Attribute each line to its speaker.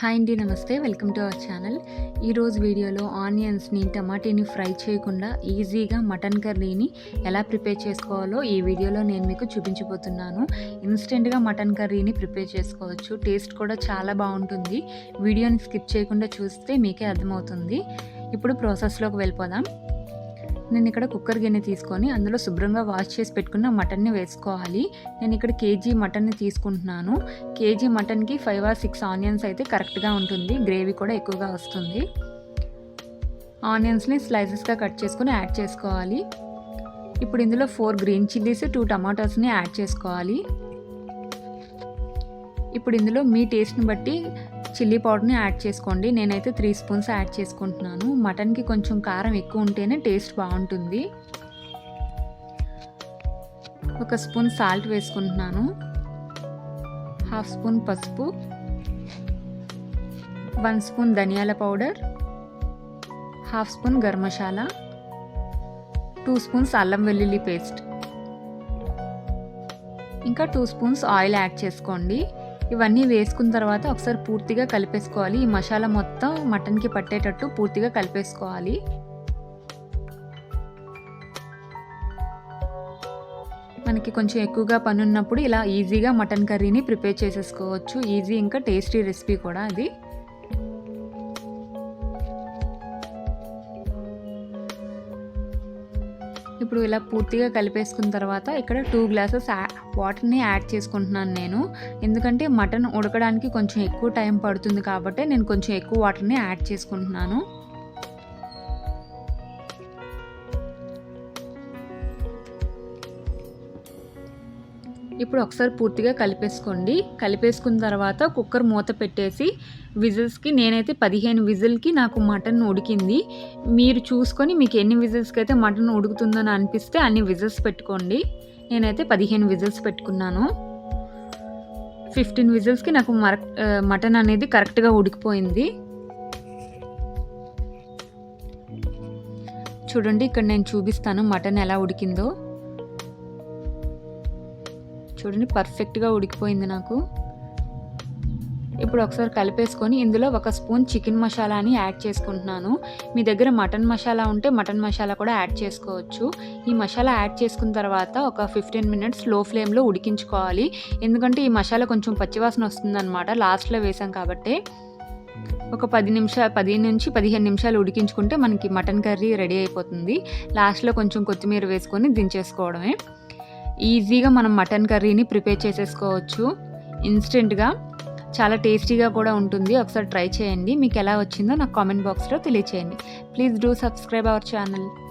Speaker 1: Hi అండి నమస్తే. Welcome to our channel. ఈరోజు వీడియోలో ఆనియన్స్ని టమాటీని ఫ్రై చేయకుండా ఈజీగా మటన్ కర్రీని ఎలా ప్రిపేర్ చేసుకోవాలో ఈ వీడియోలో నేను మీకు చూపించబోతున్నాను. ఇన్స్టెంట్గా మటన్ కర్రీని ప్రిపేర్ చేసుకోవచ్చు. టేస్ట్ కూడా చాలా బాగుంటుంది. వీడియోని స్కిప్ చేయకుండా చూస్తే మీకే అర్థమవుతుంది. ఇప్పుడు ప్రాసెస్లోకి వెళ్ళిపోదాం. నేను ఇక్కడ కుక్కర్ గిన్నె తీసుకొని అందులో శుభ్రంగా వాష్ చేసి పెట్టుకున్న మటన్ని వేసుకోవాలి. నేను ఇక్కడ కేజీ మటన్ని తీసుకుంటున్నాను. కేజీ మటన్కి ఫైవ్ ఆర్ సిక్స్ ఆనియన్స్ అయితే కరెక్ట్గా ఉంటుంది. గ్రేవీ కూడా ఎక్కువగా వస్తుంది. ఆనియన్స్ని స్లైసెస్గా కట్ చేసుకొని యాడ్ చేసుకోవాలి. ఇప్పుడు ఇందులో ఫోర్ గ్రీన్ చిల్లీస్ టూ టమాటోస్ని యాడ్ చేసుకోవాలి. ఇప్పుడు ఇందులో మీ టేస్ట్ని బట్టి చిల్లీ పౌడర్ని యాడ్ చేసుకోండి. నేనైతే త్రీ స్పూన్స్ యాడ్ చేసుకుంటున్నాను. మటన్కి కొంచెం కారం ఎక్కువ ఉంటేనే టేస్ట్ బాగుంటుంది. ఒక స్పూన్ సాల్ట్ వేసుకుంటున్నాను. హాఫ్ స్పూన్ పసుపు. వన్ స్పూన్ ధనియాల powder. Half spoon garam masala. Two spoons అల్లం వెల్లుల్లి పేస్ట్. ఇంకా టూ స్పూన్స్ ఆయిల్ యాడ్ చేసుకోండి. ఇవన్నీ వేసుకున్న తర్వాత ఒకసారి పూర్తిగా కలిపేసుకోవాలి. ఈ మసాలా మొత్తం మటన్కి పట్టేటట్టు పూర్తిగా కలిపేసుకోవాలి. మనకి కొంచెం ఎక్కువగా పని ఉన్నప్పుడు ఇలా ఈజీగా మటన్ కర్రీని ప్రిపేర్ చేసేసుకోవచ్చు. ఈజీ ఇంకా టేస్టీ రెసిపీ కూడా అది. ఇప్పుడు ఇలా పూర్తిగా కలిపేసుకున్న తర్వాత ఇక్కడ టూ గ్లాసెస్ వాటర్ని యాడ్ చేసుకుంటున్నాను నేను. ఎందుకంటే మటన్ ఉడకడానికి కొంచెం ఎక్కువ టైం పడుతుంది కాబట్టి నేను కొంచెం ఎక్కువ వాటర్ని యాడ్ చేసుకుంటున్నాను. ఇప్పుడు ఒకసారి పూర్తిగా కలిపేసుకోండి. కలిపేసుకున్న తర్వాత కుక్కర్ మూత పెట్టేసి విజిల్స్కి నేనైతే పదిహేను విజిల్కి నాకు మటన్ ఉడికింది. మీరు చూసుకొని మీకు ఎన్ని విజిల్స్కి అయితే మటన్ ఉడుకుతుందని అనిపిస్తే అన్ని విజిల్స్ పెట్టుకోండి. నేనైతే పదిహేను విజిల్స్ పెట్టుకున్నాను. ఫిఫ్టీన్ విజిల్స్కి నాకు మర మటన్ అనేది కరెక్ట్గా ఉడికిపోయింది. చూడండి ఇక్కడ నేను చూపిస్తాను మటన్ ఎలా ఉడికిందో. చూడండి పర్ఫెక్ట్గా ఉడికిపోయింది నాకు. ఇప్పుడు ఒకసారి కలిపేసుకొని ఇందులో ఒక స్పూన్ చికెన్ మసాలాని యాడ్ చేసుకుంటున్నాను. మీ దగ్గర మటన్ మసాలా ఉంటే మటన్ మసాలా కూడా యాడ్ చేసుకోవచ్చు. ఈ మసాలా యాడ్ చేసుకున్న తర్వాత ఒక ఫిఫ్టీన్ మినిట్స్లో ఫ్లేమ్లో ఉడికించుకోవాలి. ఎందుకంటే ఈ మసాలా కొంచెం పచ్చివాసన వస్తుందన్నమాట. లాస్ట్లో వేసాం కాబట్టి. ఒక పది నిమిషాలు పది నుంచి పదిహేను నిమిషాలు ఉడికించుకుంటే మనకి మటన్ కర్రీ రెడీ అయిపోతుంది. లాస్ట్లో కొంచెం కొత్తిమీర వేసుకొని దించేసుకోవడమే. ఈజీగా మనం మటన్ కర్రీని ప్రిపేర్ చేసేసుకోవచ్చు. ఇన్స్టెంట్గా చాలా టేస్టీగా కూడా ఉంటుంది. ఒకసారి ట్రై చేయండి. మీకు ఎలా వచ్చిందో నాకు కామెంట్ బాక్స్లో తెలియచేయండి. Please do subscribe our channel.